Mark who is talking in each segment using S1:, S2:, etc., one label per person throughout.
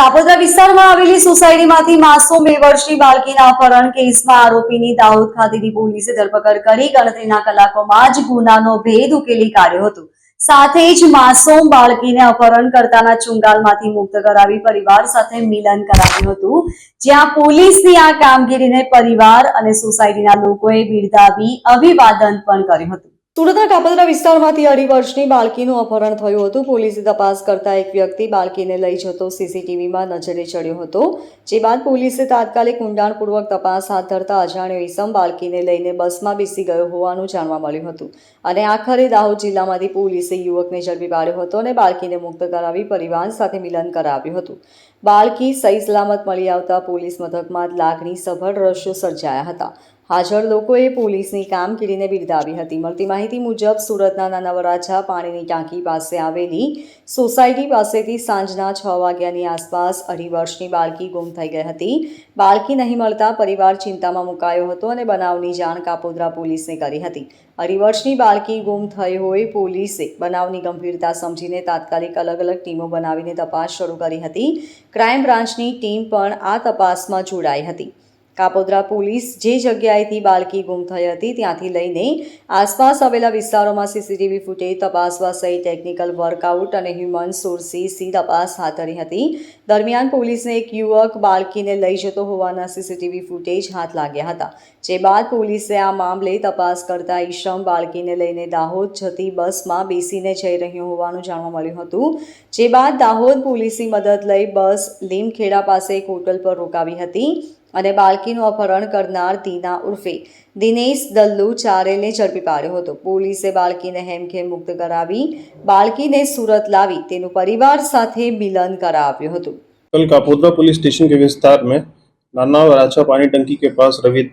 S1: કાપોદ્રા વિસ્તારમાં આવેલી સોસાયટીમાંથી માસૂમ બે વર્ષની બાળકીના અપહરણ કેસમાં આરોપીની દાઉદ ખાતેની પોલીસે ધરપકડ કરી ગણતરીના કલાકોમાં જ ગુનાનો ભેદ ઉકેલી કાઢ્યો હતો. સાથે જ માસૂમ બાળકીને અપહરણ કરતાના ચુંગાલમાંથી મુક્ત કરાવી પરિવાર સાથે મિલન કરાવ્યું હતું. જ્યાં પોલીસની આ કામગીરીને પરિવાર અને સોસાયટીના લોકોએ બિરદાવી અભિવાદન પણ કર્યું હતું. સુરતના કાપદરા વિસ્તારમાંથી અઢી વર્ષની બાળકીનું અપહરણ થયું હતું. પોલીસે તપાસ કરતા એક વ્યક્તિ બાળકીને લઈ જતો સીસીટીવીમાં નજરે ચડ્યો હતો. જે બાદ પોલીસે તાત્કાલિક ઊંડાણપૂર્વક તપાસ હાથ ધરતા અજાણ્યો ઈસમ બાળકીને લઈને બસમાં બેસી ગયો હોવાનું જાણવા મળ્યું હતું. અને આખરે દાહોદ જિલ્લામાંથી પોલીસે યુવકને ઝડપી પાડ્યો હતો અને બાળકીને મુક્ત કરાવી પરિવાર સાથે મિલન કરાવ્યું હતું. બાળકી સહી સલામત મળી આવતા પોલીસ મથકમાં લાગણી સભર દ્રશ્યો સર્જાયા હતા. હાજર લોકોએ પોલીસની કામગીરીને બિરદાવી હતી. મળતી માહિતી મુજબ, સુરતના નાના વરાછા પાણીની ટાંકી પાસે આવેલી સોસાયટી પાસેથી સાંજના છ વાગ્યાની આસપાસ અઢી વર્ષની બાળકી ગુમ થઈ ગઈ હતી. બાળકી નહીં મળતા પરિવાર ચિંતામાં મુકાયો હતો અને બનાવની જાણ કાપોદ્રા પોલીસને કરી હતી. અઢી વર્ષની બાળકી ગુમ થઈ હોય પોલીસે બનાવની ગંભીરતા સમજીને તાત્કાલિક અલગ અલગ ટીમો બનાવીને તપાસ શરૂ કરી હતી. ક્રાઇમ બ્રાન્ચની ટીમ પણ આ તપાસમાં જોડાઈ હતી. કાપોદ્રા પોલીસ જે જગ્યાએથી બાળકી ગુમ થઈ હતી ત્યાંથી લઈને આસપાસ આવેલા વિસ્તારોમાં સીસીટીવી ફૂટેજ તપાસવા સહિત ટેકનિકલ વર્કઆઉટ અને હ્યુમન સોર્સીસી તપાસ હાથ ધરી હતી. દરમિયાન પોલીસને એક યુવક બાળકીને લઈ જતો હોવાના સીસીટીવી ફૂટેજ હાથ લાગ્યા હતા. જે બાદ પોલીસે આ મામલે તપાસ કરતા ઈશમ બાળકીને લઈને દાહોદ જતી બસમાં બેસીને જઈ રહ્યો હોવાનું જાણવા મળ્યું હતું. જે બાદ દાહોદ પોલીસની મદદ લઈ બસ લીમખેડા પાસે એક હોટલ પર રોકાવી હતી. અને બાળકીનું અપહરણ કરનાર દીના ઉર્ફે દિનેશ દલ્લુ ચારેલને ઝડપી પાડ્યો હતો પોલીસે બાળકીને હેમખેમ મુક્ત કરાવી બાળકીને સુરત લાવી તેનું પરિવાર સાથે મિલન કરાવ્યું હતું
S2: कल कापोद्रा पुलिस स्टेशन के विस्तार में नाना वराछा पानी टंकी के पास रवि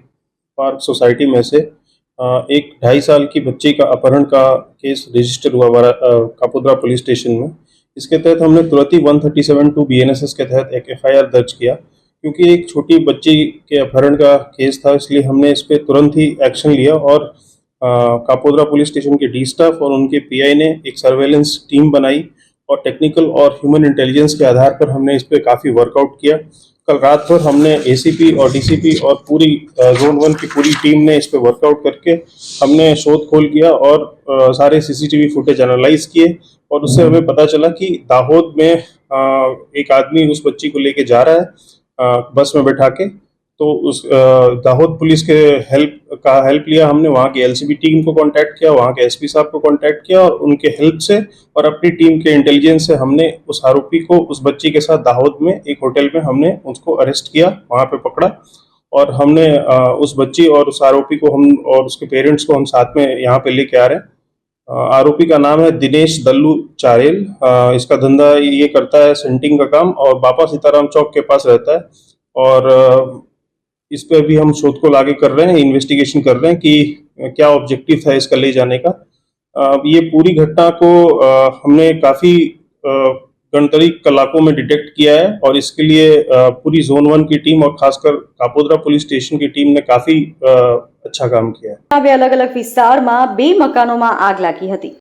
S2: पार्क सोसाइटी में से अ, एक ढाई साल की बच्ची का अपहरण का केस रजिस्टर हुआ वरा- अ, कापोद्रा पुलिस स्टेशन में इसके तहत हमने तुरंत ही 137 टू बी के तहत एक एफ दर्ज किया क्योंकि एक छोटी बच्ची के अपहरण का केस था, इसलिए हमने इस पर तुरंत ही एक्शन लिया और कापोद्रा पुलिस स्टेशन के डी स्टाफ और उनके पीआई ने एक सर्वेलेंस टीम बनाई और टेक्निकल और ह्यूमन इंटेलिजेंस के आधार पर हमने इस पर काफ़ी वर्कआउट किया। कल रात भर हमने एसीपी और डीसीपी और पूरी जोन वन की पूरी टीम ने इस पर वर्कआउट करके हमने शोध खोल किया और सारे सीसीटीवी फुटेज एनालाइज किए और उससे हमें पता चला कि दाहोद में एक आदमी उस बच्ची को लेके जा रहा है। बस में बैठा के तो उस दाहोद पुलिस के हेल्प, का हेल्प लिया हमने, वहाँ की एलसीबी टीम को कांटेक्ट किया, वहाँ के एसपी साहब को कांटेक्ट किया, और उनके हेल्प से और अपनी टीम के इंटेलिजेंस से हमने उस आरोपी को, उस बच्ची के साथ दाहोद में, एक होटल में हमने उसको अरेस्ट किया, वहाँ पे पकड़ा। और हमने उस बच्ची और उस आरोपी को हम, और उसके पेरेंट्स को हम साथ में यहाँ पे लेके आ रहे हैं। आरोपी का नाम है दिनेश दल्लू चारेल। इसका धंधा ये करता है सेंटिंग का काम और बापा सीताराम चौक के पास रहता है। और इस पर भी हम शोध को लागे कर रहे हैं इन्वेस्टिगेशन कर रहे हैं कि क्या ऑब्जेक्टिव है इसका ले जाने का। ये पूरी घटना को हमने काफ़ी गणतरी कलाकों में डिटेक्ट किया है और इसके लिए अ, पूरी जोन वन की टीम और खासकर कापोद्रा पुलिस स्टेशन की टीम ने काफी अ, अच्छा काम किया है
S1: હવે અલગ અલગ વિસ્તારમાં બે મકાનોમાં આગ લાગી હતી